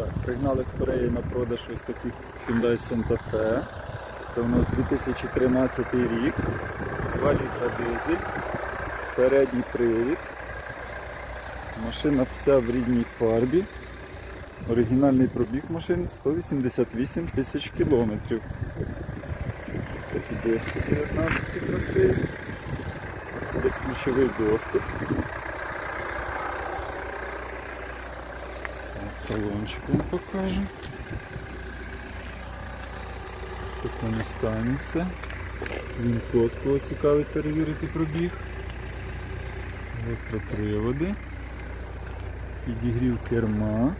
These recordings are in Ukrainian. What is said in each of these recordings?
Так, пригнали з Кореї на продаж ось такий Hyundai Santa Fe. Це у нас 2013 рік. 2 літра дизель. Передній привід. Машина вся в рідній фарбі. Оригінальний пробіг машини 188 тисяч кілометрів. Такі диски 19 красиві. Безключовий доступ. Салончик вам покажу. В такому стані все. Він код, кого цікавить перевірити пробіг. Електроприводи. Підігрів керма.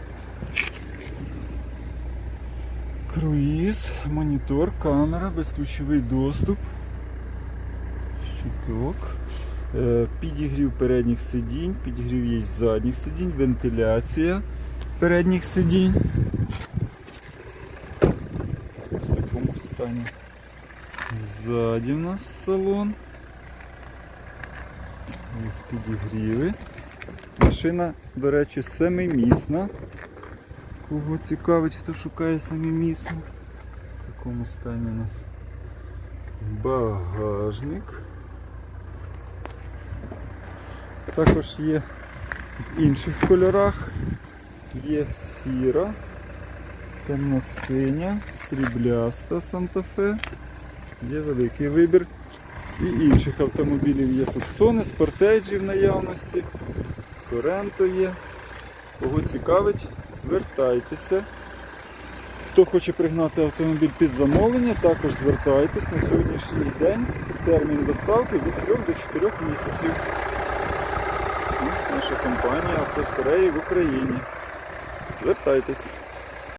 Круїз, монітор, камера, безключовий доступ. Щиток. Е, Підігрів передніх сидінь, підігрів є задніх сидінь, вентиляція передніх сидінь. В такому стані. Ззаді в нас салон. Ось підігріви. Машина, до речі, семимісна. Кого цікавить, хто шукає семимісну. В такому стані у нас багажник. Також є в інших кольорах. Є сіра, темно-синя, срібляста Санта-Фе. Є великий вибір. І інших автомобілів є тут Сони, Спортейджі в наявності, Соренто є. Кого цікавить, звертайтеся. Хто хоче пригнати автомобіль під замовлення, також звертайтесь на сьогоднішній день. Термін доставки від 3 до 4 місяців. Ось наша компанія «Автоскореї» в Україні. Звертайтесь.